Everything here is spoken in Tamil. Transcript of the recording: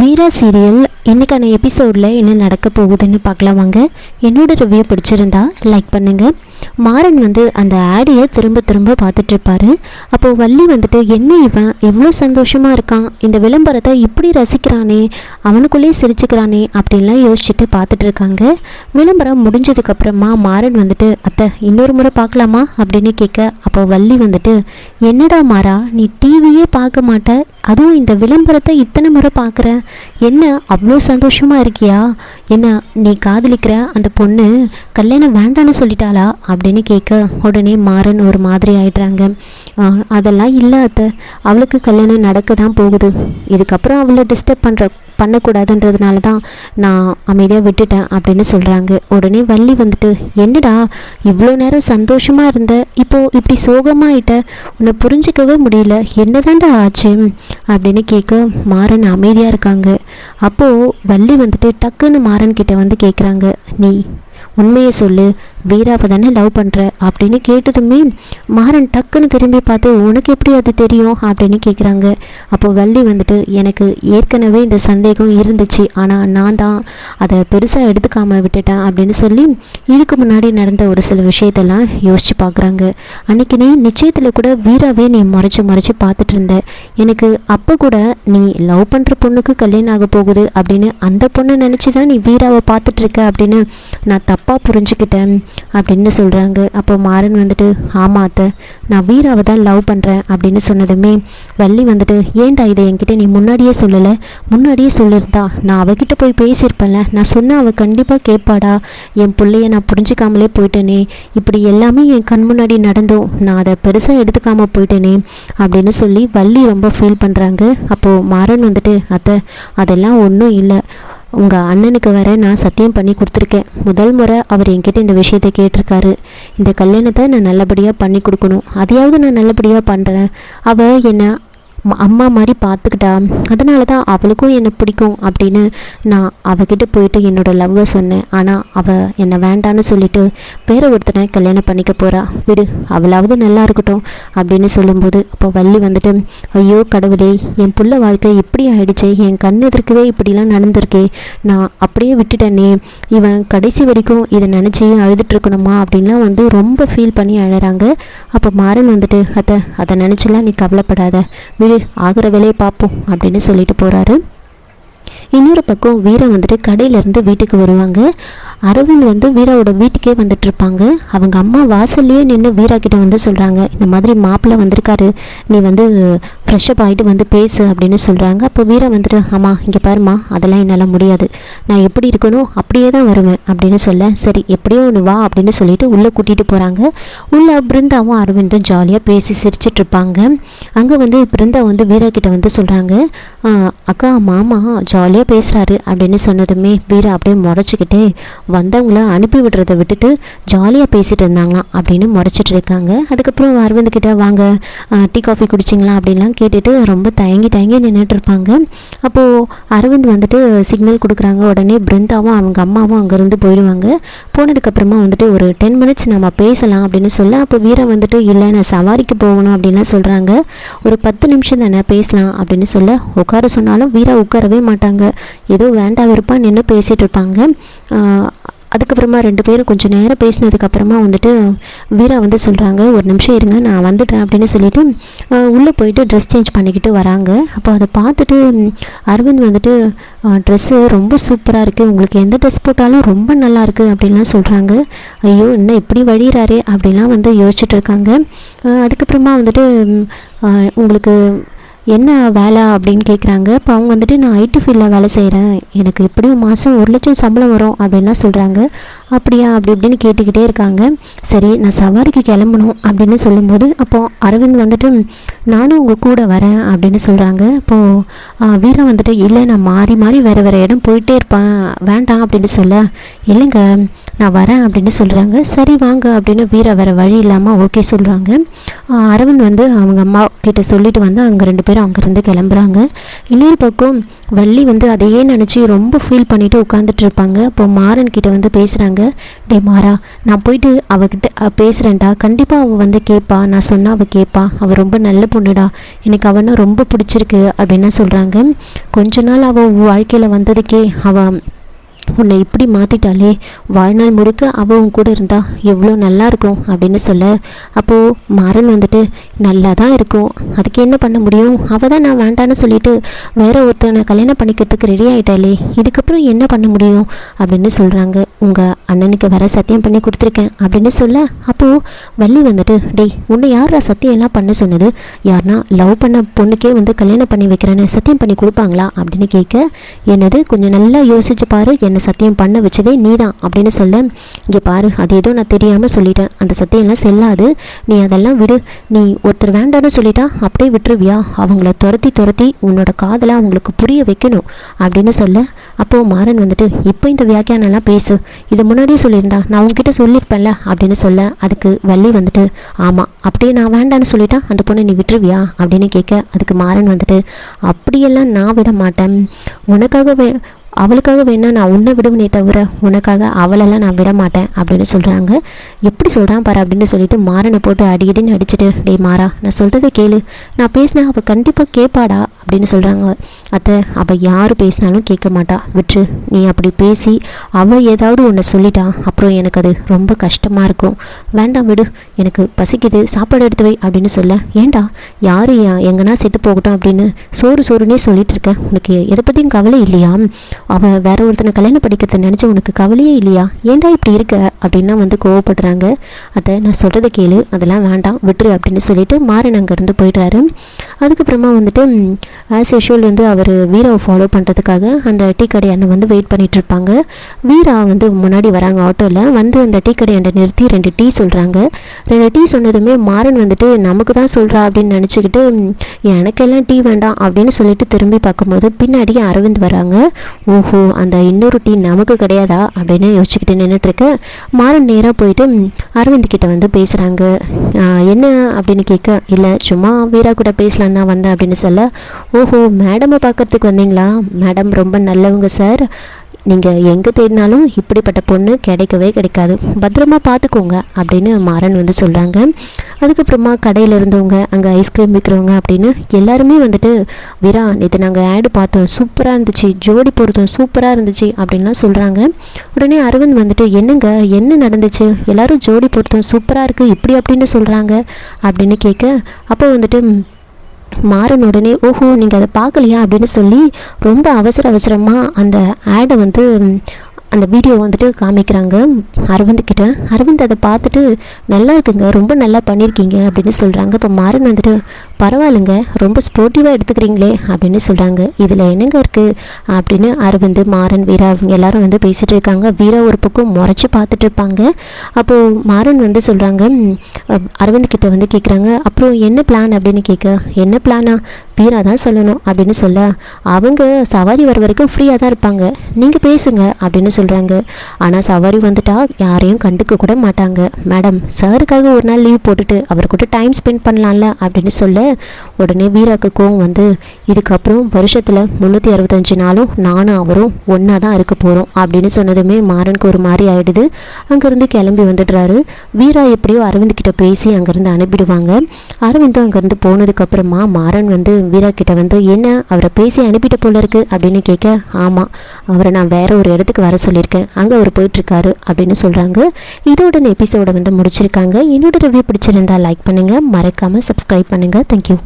வீரா சீரியல் இன்றைக்கான எபிசோடில் என்ன நடக்க போகுதுன்னு பார்க்கலாம் வாங்க. என்னோட ரிவ்யூ பிடிச்சிருந்தா லைக் பண்ணுங்கள் மாறன் வந்து அந்த ஆடியை திரும்ப திரும்ப பார்த்துட்ருப்பாரு அப்போது வள்ளி வந்துட்டு என்ன இவன்? எவ்வளோ சந்தோஷமாக இருக்கான். இந்த விளம்பரத்தை இப்படி ரசிக்கிறானே. அவனுக்குள்ளேயே சிரிச்சுக்கிறானே. அப்படின்லாம் யோசிச்சுட்டு பார்த்துட்டு இருக்காங்க. விளம்பரம் முடிஞ்சதுக்கப்புறமா மாறன் வந்துட்டு அத்தை இன்னொரு முறை பார்க்கலாமா? அப்படின்னு கேட்க அப்போது வள்ளி வந்துட்டு என்னடா மாறா நீ டிவியே பார்க்க மாட்ட. அதுவும் இந்த விளம்பரத்தை இத்தனை முறை பார்க்குற? என்ன அவ்வளோ சந்தோஷமாக இருக்கியா? என்ன நீ காதலிக்கிற அந்த பொண்ணு கல்யாணம் வேண்டான்னு சொல்லிட்டாளா? அப்படின்னு கேட்க உடனே மாறன் ஒரு மாதிரி ஆயிடுறாங்க. அதெல்லாம் இல்லை அத்தை. அவளுக்கு கல்யாணம் நடக்க தான் போகுது. இதுக்கப்புறம் அவளை டிஸ்டர்ப் பண்ணுற பண்ணக்கூடாதுன்றதுனால தான் நான் அமைதியாக விட்டுட்டேன் அப்படின்னு சொல்கிறாங்க உடனே வள்ளி வந்துட்டு என்னடா இவ்வளோ நேரம் சந்தோஷமாக இருந்த இப்போது இப்படி சோகமாயிட்ட உன்னை புரிஞ்சிக்கவே முடியல என்னதான்டா ஆச்சு? அப்படின்னு கேட்க மாறன் அமைதியாக இருக்காங்க. அப்போது வள்ளி வந்துட்டு டக்குன்னு மாறன் கிட்ட வந்து கேட்குறாங்க நீ உண்மையை சொல்லு. வீராவை தானே லவ் பண்ணுற அப்படின்னு கேட்டதுமே மாறன் டக்குன்னு திரும்பி பார்த்து உனக்கு எப்படி அது தெரியும்? அப்படின்னு கேட்குறாங்க அப்போ வள்ளி வந்துட்டு எனக்கு ஏற்கனவே இந்த சந்தேகம் இருந்துச்சு. ஆனால் நான் தான் அதை பெருசாக எடுத்துக்காம விட்டுட்டேன். அப்படின்னு சொல்லி இதுக்கு முன்னாடி நடந்த ஒரு சில விஷயத்தெல்லாம் யோசிச்சு பார்க்குறாங்க அன்றைக்கி நீ நிச்சயத்தில் கூட வீராவே நீ மறைச்சு மறைச்சு பார்த்துட்டு இருந்த. எனக்கு அப்போ கூட நீ லவ் பண்ணுற பொண்ணுக்கு கல்யாணம் ஆக போகுது அப்படின்னு அந்த பொண்ணை நினச்சி தான் நீ வீராவை பார்த்துட்ருக்க அப்படின்னு நான் தப்பாக புரிஞ்சுக்கிட்டேன் அப்படின்னு சொல்கிறாங்க அப்போ மாறன் வந்துட்டு ஆமாம் அத்தை நான் வீராவை தான் லவ் பண்ணுறேன் அப்படின்னு சொன்னதுமே வள்ளி வந்துட்டு ஏன்டா இதை என்கிட்ட நீ முன்னாடியே சொல்லலை? முன்னாடியே சொல்லியிருந்தா நான் அவகிட்ட போய் பேசியிருப்பேன்ல. நான் சொன்னால் அவள் கண்டிப்பாக கேட்பாடா? என் பிள்ளைய நான் புரிஞ்சுக்காமலே போயிட்டேனே. இப்படி எல்லாமே என் கண் முன்னாடி நடந்தும். நான் அதை பெருசாக எடுத்துக்காம போயிட்டேனே அப்படின்னு சொல்லி வள்ளி ரொம்ப ஃபீல் பண்ணுறாங்க அப்போது மாறன் வந்துட்டு அத்தை அதெல்லாம் ஒன்றும் இல்லை. உங்கள் அண்ணனுக்கு வர நான் சத்தியம் பண்ணி கொடுத்துருக்கேன். முதல் முறை அவர் என்கிட்ட இந்த விஷயத்தை கேட்டிருக்காரு. இந்த கல்யாணத்தை நான் நல்லபடியாக பண்ணி கொடுக்கணும். அதையாவது நான் நல்லபடியாக பண்ணுறேன் அவள் என்னை அம்மா மாதிரி பார்த்துக்கிட்டா அதனால தான் அவளுக்கும் என்னை பிடிக்கும் அப்படின்னு நான் அவகிட்ட போயிட்டு என்னோட லவ்வை சொன்னேன். ஆனால் அவள் என்னை வேண்டான்னு சொல்லிட்டு வேற ஒருத்தனை கல்யாணம் பண்ணிக்க போகிறா விடு அவளாவது நல்லா இருக்கட்டும் அப்படின்னு சொல்லும்போது அப்போ வள்ளி வந்துட்டு ஐயோ கடவுளே என் புள்ள வாழ்க்கை இப்படி ஆயிடுச்சு என் கண் எதிர்க்கவே இப்படிலாம் நடந்திருக்கே. நான் அப்படியே விட்டுட்டேனே இவன் கடைசி வரைக்கும் இதை நினச்சி அழுதுட்டு இருக்கணுமா? அப்படின்லாம் வந்து ரொம்ப ஃபீல் பண்ணி அழகிறாங்க அப்போ மாறன் வந்துட்டு அத்தை அதை நினச்சிலாம் நீ கவலைப்படாத. விடு ஆகிற வேலையை பார்ப்போம் அப்படின்னு சொல்லிட்டு போகிறாரு இன்னொரு பக்கம் வீரா வந்துட்டு கடையிலேருந்து வீட்டுக்கு வருவாங்க. அரவிந்த் வந்து வீராவோட வீட்டுக்கே வந்துட்டு இருப்பாங்க. அவங்க அம்மா வாசல்லையே நின்று வீரா கிட்ட வந்து சொல்கிறாங்க இந்த மாதிரி மாப்பிள்ளை வந்திருக்காரு. நீ வந்து ஃப்ரெஷ்அப் ஆகிட்டு வந்து பேசு அப்படின்னு சொல்கிறாங்க அப்போ வீரா வந்துட்டு ஆமாம் இங்கே பாருமா அதெல்லாம் என்னால் முடியாது. நான் எப்படி இருக்கணும் அப்படியே தான் வருவேன் அப்படின்னு சொல்ல சரி எப்படியோ ஒன்று வா அப்படின்னு சொல்லிட்டு உள்ளே கூட்டிகிட்டு போகிறாங்க உள்ளே பிருந்தாவும் அரவிந்தும் ஜாலியாக பேசி சிரிச்சிட்டு இருப்பாங்க. அங்கே வந்து பிருந்தா வந்து வீரா கிட்ட வந்து சொல்கிறாங்க அக்கா மாமா ஜாலியாக பேசுகிறாரு அப்படின்னு சொன்னதுமே வீரா அப்படியே முறைச்சிக்கிட்டே வந்தவங்கள அனுப்பி விடுறதை விட்டுட்டு ஜாலியாக பேசிகிட்டு இருந்தாங்களாம் அப்படின்னு முறைச்சிட்டு இருக்காங்க. அதுக்கப்புறம் அரவிந்த் கிட்ட வாங்க டீ காஃபி குடிச்சிங்களா? அப்படின்லாம் கேட்டுட்டு ரொம்ப தயங்கி தயங்கி நின்றுட்டு இருப்பாங்க அப்போது அரவிந்த் வந்துட்டு சிக்னல் கொடுக்குறாங்க. உடனே பிருந்தாவும் அவங்க அம்மாவும் அங்கேருந்து போயிடுவாங்க. போனதுக்கப்புறமா வந்துட்டு ஒரு டென் மினிட்ஸ் நம்ம பேசலாம் அப்படின்னு சொல்ல அப்போ வீரா வந்துட்டு இல்லை நான் சவாரிக்கு போகணும் அப்படின்லாம் சொல்கிறாங்க ஒரு பத்து நிமிஷம் தானே பேசலாம் அப்படின்னு சொல்ல உட்கார சொன்னாலும் வீரா உட்காரவே மாட்டாங்க. ஏதோ வேண்டாம் வெறுப்பா நின்று பேசிகிட்டு இருப்பாங்க அதுக்கப்புறமா ரெண்டு பேரும் கொஞ்சம் நேரம் பேசினதுக்கப்புறமா வந்துட்டு வீரா வந்து சொல்கிறாங்க ஒரு நிமிஷம் இருங்க நான் வந்துட்டேன் அப்படின்னு சொல்லிட்டு உள்ளே போயிட்டு ட்ரெஸ் சேஞ்ச் பண்ணிக்கிட்டு வராங்க. அப்போ அதை பார்த்துட்டு அரவிந்த் வந்துட்டு ட்ரெஸ்ஸு ரொம்ப சூப்பராக இருக்குது உங்களுக்கு எந்த ட்ரெஸ் போட்டாலும் ரொம்ப நல்லா இருக்குது அப்படின்லாம் சொல்கிறாங்க ஐயோ என்ன இப்படி வழிகிறாரு அப்படிலாம் வந்து யோசிச்சுட்டு இருக்காங்க. அதுக்கப்புறமா வந்துட்டு உங்களுக்கு என்ன வேலை அப்படின்னு கேட்குறாங்க இப்போ அவங்க வந்துட்டு நான் ஐடி ஃபீல்டில் வேலை செய்கிறேன் எனக்கு எப்படியும் மாதம் ஒரு லட்சம் சம்பளம் வரும் அப்படின்லாம் சொல்கிறாங்க அப்படியா? அப்படி இப்படின்னு கேட்டுக்கிட்டே இருக்காங்க. சரி நான் சவாரிக்கு கிளம்பணும் அப்படின்னு சொல்லும்போது அப்போது அரவிந்த் வந்துட்டு நானும் உங்கள் கூட வரேன் அப்படின்னு சொல்கிறாங்க இப்போது வீரா வந்துட்டு இல்லை நான் மாறி மாறி வேறு வேறு இடம் போயிட்டே இருப்பேன். வேண்டாம் அப்படின்னு சொல்ல இல்லைங்க. நான் வரேன் அப்படின்னு சொல்கிறாங்க சரி வாங்க அப்படின்னு வீரா வேறு வழி இல்லாமல் ஓகே சொல்கிறாங்க அரவிந்த் வந்து அவங்க அம்மா கிட்ட சொல்லிட்டு வந்து அவங்க ரெண்டு பேரும் அங்கேருந்து கிளம்புறாங்க. இன்னொரு பக்கம் வள்ளி வந்து அதையே நினச்சி ரொம்ப ஃபீல் பண்ணிவிட்டு உட்காந்துட்டு இருப்பாங்க. அப்போ மாறன் கிட்ட வந்து பேசுகிறாங்க டே மாறா நான் போயிட்டு அவகிட்ட பேசுகிறேன்டா கண்டிப்பாக அவள் வந்து கேட்பா நான் சொன்னால் அவள் கேட்பா அவள் ரொம்ப நல்ல பொண்ணுடா. எனக்கு அவனை ரொம்ப பிடிச்சிருக்கு அப்படின்னு சொல்கிறாங்க கொஞ்ச நாள் அவள் வாழ்க்கையில் வந்ததுக்கே அவள் உன்னை இப்படி மாற்றிட்டாலே வாழ்நாள் முழுக்க அவள் உன் கூட இருந்தா எவ்வளோ நல்லா இருக்கும் அப்படின்னு சொல்ல. அப்போது மாறன் வந்துட்டு நல்லா தான் இருக்கும். அதுக்கு என்ன பண்ண முடியும்? அவள் தான் நான் வேண்டான்னு சொல்லிட்டு வேற ஒருத்தனை கல்யாணம் பண்ணிக்கிறதுக்கு ரெடி ஆகிட்டாலே இதுக்கப்புறம் என்ன பண்ண முடியும்? அப்படின்னு சொல்கிறாங்க உங்கள் அண்ணனுக்கு வர சத்தியம் பண்ணி கொடுத்துருக்கேன். அப்படின்னு சொல்ல அப்போது வள்ளி வந்துட்டு டேய் உன்னை யாரா சத்தியம் எல்லாம் பண்ண சொன்னது? யாருனா லவ் பண்ண பொண்ணுக்கே வந்து கல்யாணம் பண்ணி வைக்கிறேன்னு சத்தியம் பண்ணி கொடுப்பாங்களா? அப்படின்னு கேட்க என்னது? கொஞ்சம் நல்லா யோசிச்சு பாரு. என்ன சத்தியம் பண்ண வச்சதே நீ தான் அப்படின்னு சொல்ல இங்கே பாரு அது ஏதோ நான் தெரியாமல் சொல்லிட்டேன். அந்த சத்தியம்லாம் செல்லாது. நீ அதெல்லாம் விடு. நீ ஒருத்தர் வேண்டான்னு சொல்லிட்டா அப்படியே விட்டுருவியா? அவங்கள துரத்தி துரத்தி உன்னோட காதலை அவங்களுக்கு புரிய வைக்கணும் அப்படின்னு சொல்ல. அப்போது மாறன் வந்துட்டு இப்போ இந்த வியாக்கியானம்லாம் பேசு. இதை முன்னாடியே சொல்லியிருந்தா நான் உங்ககிட்ட சொல்லியிருப்பேன்ல அப்படின்னு சொல்ல. அதுக்கு வள்ளி வந்துட்டு ஆமாம் அப்படியே நான் வேண்டான்னு சொல்லிட்டா அந்த பொண்ணை நீ விட்டுருவியா? அப்படின்னு கேட்க அதுக்கு மாறன் வந்துட்டு அப்படியெல்லாம் நான் விட மாட்டேன். உனக்காக வே அவளுக்காக வேணால் நான் உன்னை விடுவனே தவிர உனக்காக அவளெல்லாம் நான் விட மாட்டேன் அப்படின்னு சொல்கிறாங்க எப்படி சொல்கிறான் பாரு அப்படின்னு சொல்லிட்டு மாறனை போட்டு அடிக்கடின்னு அடிச்சுட்டு டேய் மாறா நான் சொல்கிறத கேளு. நான் பேசினா அவள் கண்டிப்பாக கேட்பாடா? அப்படின்னு சொல்கிறாங்க அத்தை அவள் யார் பேசினாலும் கேட்க மாட்டா. விட்டுரு நீ அப்படி பேசி அவள் ஏதாவது ஒன்று சொல்லிட்டா அப்புறம் எனக்கு அது ரொம்ப கஷ்டமாக இருக்கும். வேண்டாம் விடு எனக்கு பசிக்குது. சாப்பாடு எடுத்து வை அப்படின்னு சொல்ல. ஏண்டா யார் எங்கன்னா செத்து போகட்டும் அப்படின்னு சோறு சோறுனே சொல்லிட்டு இருக்க. உனக்கு எதை பற்றியும் கவலை இல்லையா அவள் வேற ஒருத்தனை கல்யாணம் படிக்கிறத நினச்சி உனக்கு கவலையே இல்லையா? ஏன்டா இப்படி இருக்க? அப்படின்னா வந்து கோவப்படுறாங்க. அதை நான் சொல்கிறத கேளு. அதெல்லாம் வேண்டாம். விட்டுரு அப்படின்னு சொல்லிட்டு மாறன் அங்கேருந்து போயிடுறாரு. அதுக்கப்புறமா வந்துட்டு ஆஸ் யூஷுவல் வந்து அவர் வீராவை ஃபாலோ பண்ணுறதுக்காக அந்த டீ கடை அண்ணன் வந்து வெயிட் பண்ணிகிட்டு இருப்பாங்க. வீரா வந்து முன்னாடி வராங்க ஆட்டோவில் வந்து அந்த டீ கடை அண்ணன் நிறுத்தி ரெண்டு டீ சொல்கிறாங்க ரெண்டு டீ சொன்னதுமே மாறன் வந்துட்டு நமக்கு தான் சொல்கிறா அப்படின்னு நினச்சிக்கிட்டு எனக்கெல்லாம் டீ வேண்டாம் அப்படின்னு சொல்லிட்டு திரும்பி பார்க்கும்போது பின்னாடி அரவிந்த் வராங்க. ஓஹோ அந்த இன்னொரு டீ நமக்கு கிடையாதா அப்படின்னு யோசிச்சுக்கிட்டு நின்றுட்டுருக்கேன் மாறன் நேராக போயிட்டு அரவிந்த் கிட்ட வந்து பேசுகிறாங்க என்ன அப்படின்னு கேட்க இல்லை சும்மா வீரா கூட பேசலாம் தான் வந்தேன் அப்படின்னு சொல்ல ஓஹோ மேடமை பார்க்கறதுக்கு வந்தீங்களா? மேடம் ரொம்ப நல்லவங்க சார் நீங்கள் எங்கே தேடினாலும் இப்படிப்பட்ட பொண்ணு கிடைக்கவே கிடைக்காது. பத்திரமா பார்த்துக்கோங்க அப்படின்னு மாறன் வந்து சொல்கிறாங்க அதுக்கப்புறமா கடையில் இருந்தவங்க அங்கே ஐஸ்கிரீம் விற்கிறவங்க அப்படின்னு எல்லாருமே வந்துட்டு விரா நேற்று நாங்கள் ஆடு பார்த்தோம். சூப்பராக இருந்துச்சு. ஜோடி பொருத்தம் சூப்பராக இருந்துச்சு. அப்படின்லாம் சொல்கிறாங்க உடனே அரவிந்த் வந்துட்டு என்னங்க? என்ன நடந்துச்சு? எல்லாரும் ஜோடி பொருத்தம் சூப்பராக இருக்குது இப்படி அப்படின்னு சொல்கிறாங்க அப்படின்னு கேட்க அப்போ வந்துட்டு மாறன் உடனே ஓஹோ நீங்கள் அதை பார்க்கலையா? அப்படின்னு சொல்லி ரொம்ப அவசர அவசரமாக அந்த ஆடை வந்து அந்த வீடியோ வந்துட்டு காமிக்கிறாங்க. அரவிந்த் கிட்ட அரவிந்த் அதை பார்த்துட்டு நல்லா இருக்குங்க ரொம்ப நல்லா பண்ணியிருக்கீங்க அப்படின்னு சொல்கிறாங்க இப்போ மாறன் வந்துட்டு பரவாயில்லைங்க ரொம்ப ஸ்போர்ட்டிவாக எடுத்துக்கிறீங்களே அப்படின்னு சொல்கிறாங்க இதில் என்னங்க இருக்குது அப்படின்னு அரவிந்த் மாறன் வீரா இவங்க எல்லாரும் வந்து பேசிகிட்டு இருக்காங்க. வீரா ஒரு பக்கம் முறைச்சி பார்த்துட்டு இருப்பாங்க. அப்போது மாறன் வந்து சொல்கிறாங்க அரவிந்த் கிட்ட வந்து கேட்குறாங்க அப்புறம் என்ன பிளான் அப்படின்னு கேட்க என்ன பிளானா வீரா தான் சொல்லணும் அப்படின்னு சொல்ல அவங்க சவாரி வர வரைக்கும் ஃப்ரீயாக தான் இருப்பாங்க. நீங்கள் பேசுங்க அப்படின்னு சொல்கிறாங்க ஆனால் சவாரி வந்துட்டா யாரையும் கண்டுக்க கூட மாட்டாங்க. மேடம் சாருக்காக ஒரு நாள் லீவ் போட்டுட்டு அவர் கூட டைம் ஸ்பெண்ட் பண்ணலாம்ல? அப்படின்னு சொல்ல உடனே வீராக்கு கோவம் வந்து இதுக்கப்புறம் வருஷத்தில் முந்நூற்றி அறுபத்தஞ்சு நாளும் நானும் அவரும் ஒன்றா தான் இருக்க போகிறோம் அப்படின்னு சொன்னதுமே மாறனுக்கு ஒரு மாதிரி ஆயிடுது. அங்கேருந்து கிளம்பி வந்துடுறாரு. வீரா எப்படியோ அரவிந்த் கிட்ட பேசி அங்கேருந்து அனுப்பிடுவாங்க. அரவிந்தும் அங்கேருந்து போனதுக்கப்புறமா மாறன் வந்து வீரா கிட்ட வந்து என்ன அவரை பேசி அனுப்பிட்ட போல இருக்கு? அப்படின்னு கேட்க ஆமாம் அவரை நான் வேற ஒரு இடத்துக்கு வர சொல்லியிருக்கேன் அங்கே அவர் போயிட்டுருக்காரு அப்படின்னு சொல்கிறாங்க இதோட இந்த எபிசோடை வந்து முடிச்சிருக்காங்க. என்னோட ரிவ்யூ பிடிச்சிருந்தா லைக் பண்ணுங்கள் மறக்காமல் சப்ஸ்கிரைப் பண்ணுங்கள் தேங்க்யூ